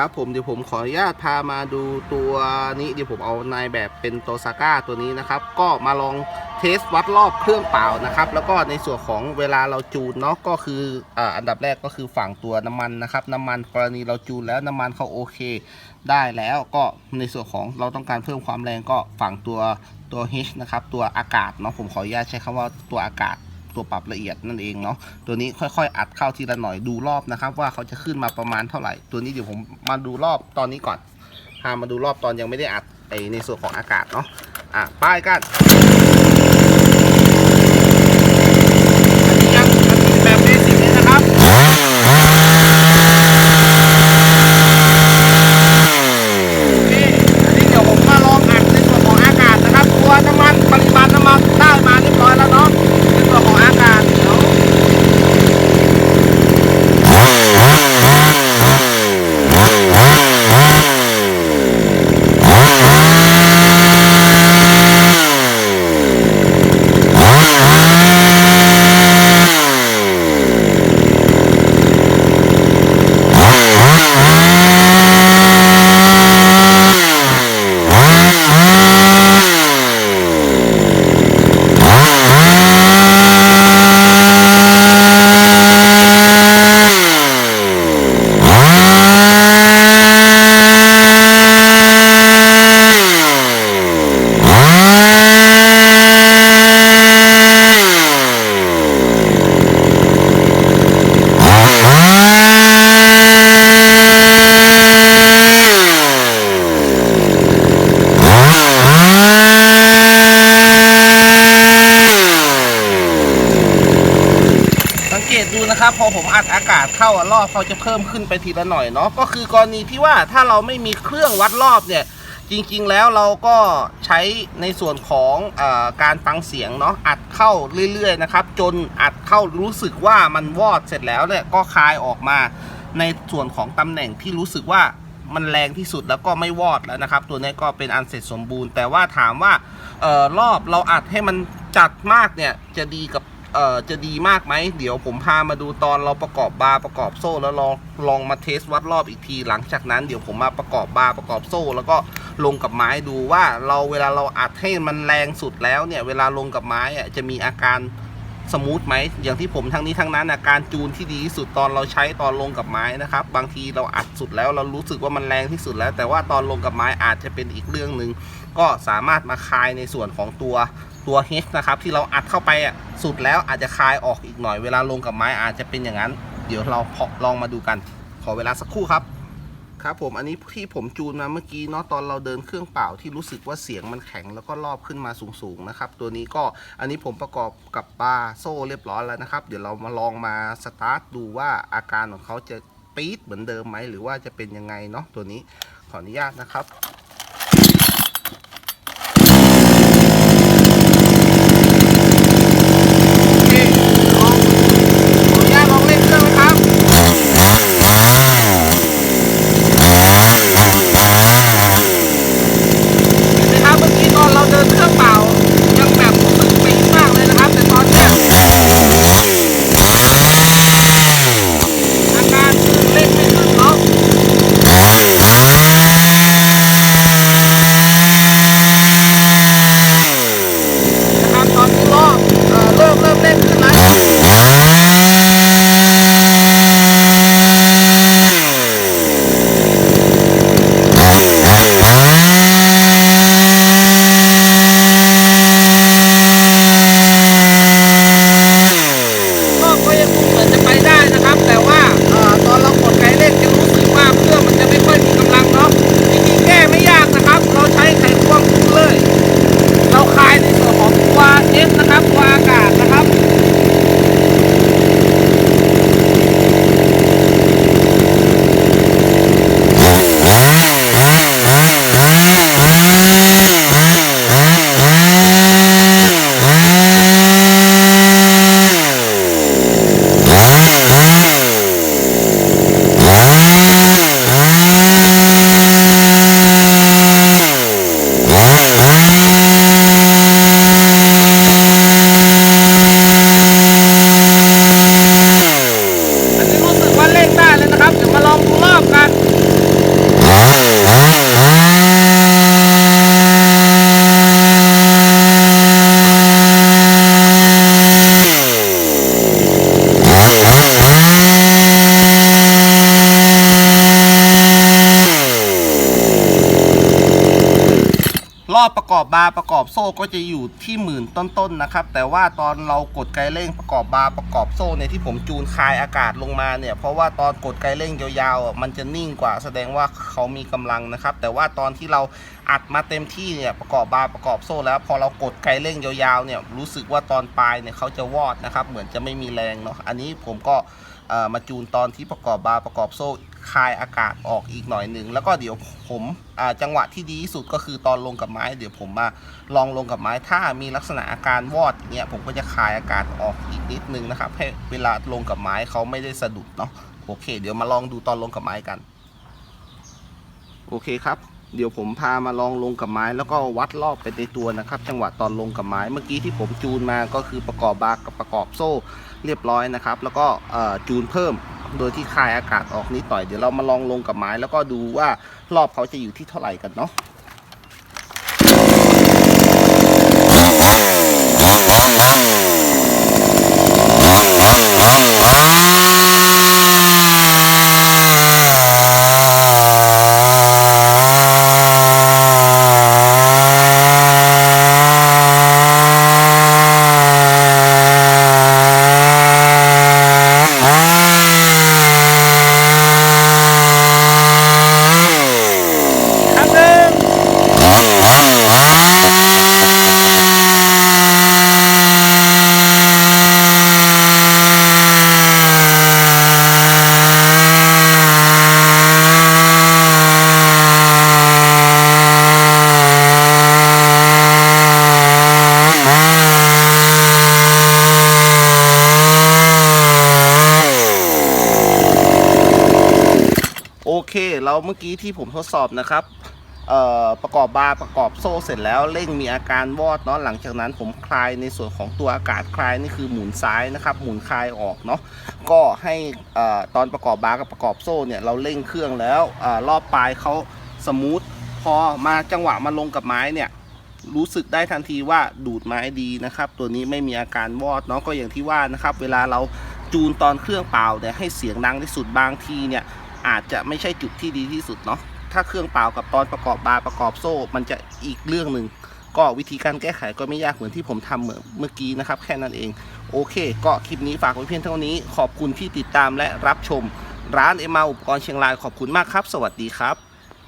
ครับผมเดี๋ยวผมขออนุญาตพามาดูตัวนี้เดี๋ยวผมเอานายแบบเป็นโตซาก้าตัวนี้นะครับ ก็มาลองเทสวัดรอบเครื่องเปล่านะครับ แล้วก็ในส่วนของเวลาเราจูนเนาะก็คืออ่าอันดับแรกก็คือฝั่งตัวน้ำมันนะครับ น้ำมันกรณีเราจูนแล้วน้ำมันเขาโอเค ได้แล้วก็ในส่วนของเราต้องการเพิ่มความแรงก็ฝั่งตัวตัว H นะครับตัวอากาศเนาะผมขออนุญาตใช้คำว่าตัวอากาศ ตัวปรับละเอียดนั่นเองเนาะตัวนี้ค่อยๆ อัดเข้าทีละหน่อยดูรอบนะครับ ว่าเขาจะขึ้นมาประมาณเท่าไหร่ ตัวนี้เดี๋ยวผมมาดูรอบตอนนี้ก่อนพามาดูรอบตอนยังไม่ได้อัดไอในส่วนของอากาศเนาะอะป้ายกันอันนี้ยังอันนี้แบบเบสิกเลยนะครับโอเคอันนี้เดี๋ยวผมมาลองอัดในส่วนของอากาศนะครับตัวน้ำมันปริมาณน้ำมันได้มาเรียบร้อยแล้วเนาะในส่วนของอากาศเดี๋ยว สัง เกตดูนะครับพอผมอัดอากาศเข้ารอบเขาจะเพิ่มขึ้นไปทีละหน่อยเนาะก็คือกรณีที่ว่าถ้าเราไม่มีเครื่องวัดรอบเนี่ย จริงๆแล้วเราก็ใช้ในส่วนของอการฟังเสียงเนาะอัดเข้าเรื่อยๆนะครับ จนอัดเข้ารู้สึกว่ามันวอดเสร็จแล้วเนี่ยก็คายออกมาในส่วนของตำแหน่งที่รู้สึกว่ามันแรงที่สุดแล้วก็ไม่วอดแล้วนะครับ ตัวนี้ก็เป็นอันเสร็จสมบูรณ์ แต่ว่าถามว่าออรอบเราอัดให้มันจัดมากเนี่ยจะดีกับ เอ่อจะดีมากไหม เดี๋ยวผมพามาดูตอนเราประกอบบาร์ประกอบโซ่แล้วลองลองมาเทสวัดรอบอีกที หลังจากนั้นเดี๋ยวผมมาประกอบบาร์ประกอบโซ่ แล้วก็ลงกับไม้ดูว่าเราเวลาเราอัดให้มันแรงสุดแล้วเนี่ยเวลาลงกับไม้อะจะมีอาการสมูทไหมอย่างที่ผมทั้งนี้ทั้งนั้นอาการจูนที่ดีที่สุดตอนเราใช้ตอนลงกับไม้นะครับ บางทีเราอัดสุดแล้วเรารู้สึกว่ามันแรงที่สุดแล้ว แต่ว่าตอนลงกับไม้อาจจะเป็นอีกเรื่องหนึ่งก็สามารถมาคลายในส่วนของตัว ตัว H นะครับที่เราอัดเข้าไปอะสุดแล้วอาจจะคลายออกอีกหน่อยเวลาลงกับไม้อาจจะเป็นอย่างนั้น เดี๋ยวเราพอลองมาดูกัน ขอเวลาสักครู่ครับ ครับผมอันนี้ที่ผมจูนมาเมื่อกี้เนาะตอนเราเดินเครื่องเป่าที่รู้สึกว่าเสียงมันแข็งแล้วก็รอบขึ้นมาสูงๆนะครับ ตัวนี้ก็อันนี้ผมประกอบกับบาร์โซ่เรียบร้อยแล้วนะครับ เดี๋ยวเรามาลองมาสตาร์ทดูว่าอาการของเขาจะปี๊ดเหมือนเดิมไหมหรือว่าจะเป็นยังไงเนาะตัวนี้ขออนุญาตนะครับ รอบประกอบบาร์ประกอบโซ่ก็จะอยู่ที่หมื่นต้นๆนะครับ แต่ว่าตอนเรากดไกเร่งประกอบบาร์ประกอบโซ่เนี่ยที่ผมจูนคายอากาศลงมาเนี่ยเพราะว่าตอนกดไกเร่งยาวๆมันจะนิ่งกว่าแสดงว่าเขามีกำลังนะครับ แต่ว่าตอนที่เราอัดมาเต็มที่เนี่ยประกอบบาร์ประกอบโซ่แล้วพอเรากดไกเร่งยาวๆเนี่ยรู้สึกว่าตอนปลายเนี่ยเขาจะวอดนะครับเหมือนจะไม่มีแรงเนาะอันนี้ผมก็มาจูนตอนที่ประกอบบาร์ประกอบโซ่ คายอากาศออกอีกหน่อยหนึ่งแล้วก็เดี๋ยวผมจังหวะที่ดีที่สุดก็คือตอนลงกับไม้ เดี๋ยวผมมาลองลงกับไม้ ถ้ามีลักษณะอาการวอดเงี้ยผมก็จะคายอากาศออกอีกนิดนึงนะครับให้เวลาลงกับไม้เขาไม่ได้สะดุดเนาะโอเค เดี๋ยวมาลองดูตอนลงกับไม้กัน โอเคครับเดี๋ยวผมพามาลองลงกับไม้แล้วก็วัดรอบไปในตัวนะครับ จังหวะตอนลงกับไม้เมื่อกี้ที่ผมจูนมาก็คือประกอบบาร์กับประกอบโซ่เรียบร้อยนะครับ แล้วก็จูนเพิ่ม โดยที่คายอากาศออกนิดหน่อยเดี๋ยวเรามาลองลงกับไม้แล้วก็ดูว่ารอบเขาจะอยู่ที่เท่าไหร่กันเนาะ เคเราเมื่อกี้ที่ผมทดสอบนะครับประกอบบาร์ประกอบโซ่เสร็จแล้วเร่งมีอาการวอดเนาะหลังจากนั้นผมคลายในส่วนของตัวอากาศคลายนี่คือหมุนซ้ายนะครับหมุนคลายออกเนาะก็ให้ตอนประกอบบาร์กับประกอบโซ่เนี่ยเราเร่งเครื่องแล้วเออรอบปลายเขาสมูทพอมาจังหวะมาลงกับไม้เนี่ยรู้สึกได้ทันทีว่าดูดไม้ดีนะครับตัวนี้ไม่มีอาการวอดเนาะก็อย่างที่ว่านะครับเวลาเราจูนตอนเครื่องเปล่าเนี่ยให้เสียงดังที่สุดบางทีเนี่ย อาจจะไม่ใช่จุดที่ดีที่สุดเนาะถ้าเครื่องเปล่ากับตอนประกอบบาร์ประกอบโซ่ มันจะอีกเรื่องหนึ่งก็วิธีการแก้ไขก็ไม่ยากเหมือนที่ผมทำเหมือนเมื่อกี้นะครับ แค่นั้นเอง โอเค ก็คลิปนี้ฝากไว้เพียงเท่านี้ ขอบคุณที่ติดตามและรับชม ร้านเอมาอุปกรณ์เชียงรายขอบคุณมากครับ สวัสดีครับ